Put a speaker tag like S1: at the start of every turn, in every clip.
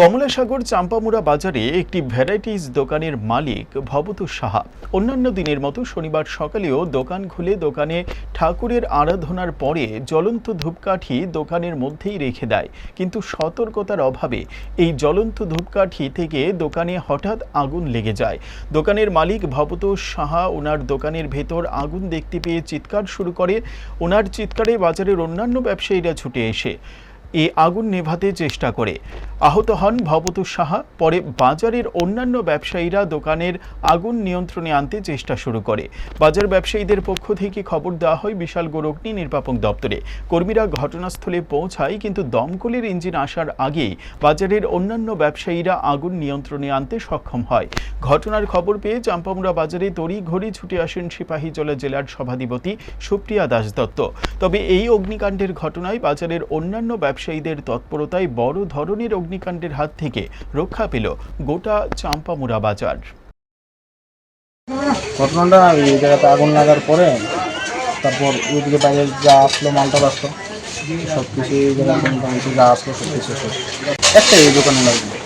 S1: কমলাসাগর চাম্পামুড়া বাজারে একটি ভ্যারাইটিস দোকানের মালিক ভবতোষ সাহা। অন্যান্য দিনের মতো শনিবার সকালেও দোকান খুলে দোকানে ঠাকুরের আরাধনার পরে জ্বলন্ত ধূপকাঠি দোকানের মধ্যেই রেখে দেয়। কিন্তু সতর্কতার অভাবে এই জ্বলন্ত ধূপকাঠি থেকে দোকানে হঠাৎ আগুন লেগে যায়। দোকানের মালিক ভবতোষ সাহা ওনার দোকানের ভেতর আগুন দেখতে পেয়ে চিৎকার শুরু করে। ওনার চিৎকারে বাজারের অন্যান্য ব্যবসায়ীরা ছুটে এসে এই আগুন নেভাতে চেষ্টা করে। আহত হন ভবতোষ সাহা, পরে বাজারের অন্যান্য ব্যবসায়ীরা দোকানের আগুন নিয়ন্ত্রণে আনতে চেষ্টা শুরু করে। বাজার ব্যবসায়ীদের পক্ষ থেকে খবর দেওয়া হয়, বিশাল গোরগ্নি নির্বাপক দপ্তরে। কর্মীরা ঘটনাস্থলে পৌঁছায়, কিন্তু দমকলের ইঞ্জিন আসার আগেই বাজারের অন্যান্য ব্যবসায়ীরা আগুন নিয়ন্ত্রণে আনতে সক্ষম হয়। ঘটনার খবর পেয়ে চাম্পামুড়া বাজারে তড়ি ঘড়ি ছুটে আসেন সিপাহী সিপাহীজলা জেলার সভাধিপতি সুপ্রিয়া দাস দত্ত তবে এই অগ্নিকাণ্ডের ঘটনায় বাজারের অন্যান্য ব্যবসায়ীদের তৎপরতায় বড় ধরনের অগ্নিকাণ্ডের হাত থেকে রক্ষা পেল গোটা চাম্পামুড়া বাজার।
S2: ঘটনাটা এই জায়গাতে আগুন লাগার পরে তারপর ওইদিকে বাইরে যা আসলো, মালটা আসলো সব কিছু এই জায়গায় যা আসলো সব কিছু শেষ। একটাই এই দোকানে লাগবে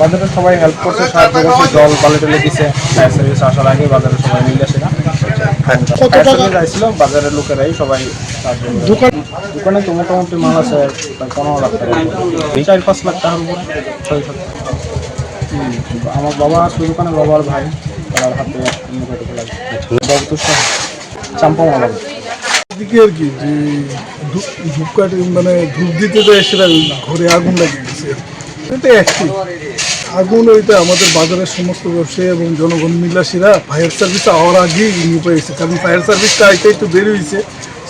S2: বাজারে সবাই হেল্প করছে, সাহায্য করছে, জল বালি টালি দিছে। ফায়ার আসার আগে বাজারে সবাই মিলে আসে সার্ভিস বাজারের লোকেরাই সবাই দোকান দোকানে তো মোটামুটি মাল আছে পনেরো লাখ টাকা চার পাঁচ লাখ টাকার উপরে। ছয় সাত। আমার বাবা আছে দোকানে বাবার ভাই তার হাতে লাগে। বাবু তো চাম্পা মালা
S3: দিকে আর কি যে ধূপ- ধূপকাঠি মানে ধূপ দিতে তো এসে ঘরে আগুন লাগিয়ে দিয়েছে এটা একটি আগুন ওইটা আমাদের বাজারের সমস্ত ব্যবসায়ী এবং জনগণ মিলাসীরা ফায়ার সার্ভিস হওয়ার আগেই নিয়ে পেয়েছে কারণ ফায়ার সার্ভিসটা আইতে একটু দেরি হয়েছে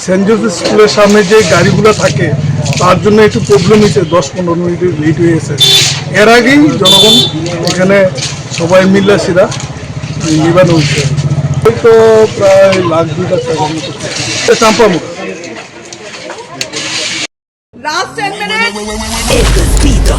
S3: সেন্ট জোসেফ স্কুলের সামনে যে গাড়িগুলো থাকে, তার জন্য একটু প্রবলেম হয়েছে দশ পনেরো মিনিট লেট হয়েছে এর আগেই জনগণ এখানে সবাই মিলাসীরা নিবানো হয়েছে তো প্রায় লাখ দুই লাখ টাকার মতো চাম্পামুখ
S4: Last 10 minutes.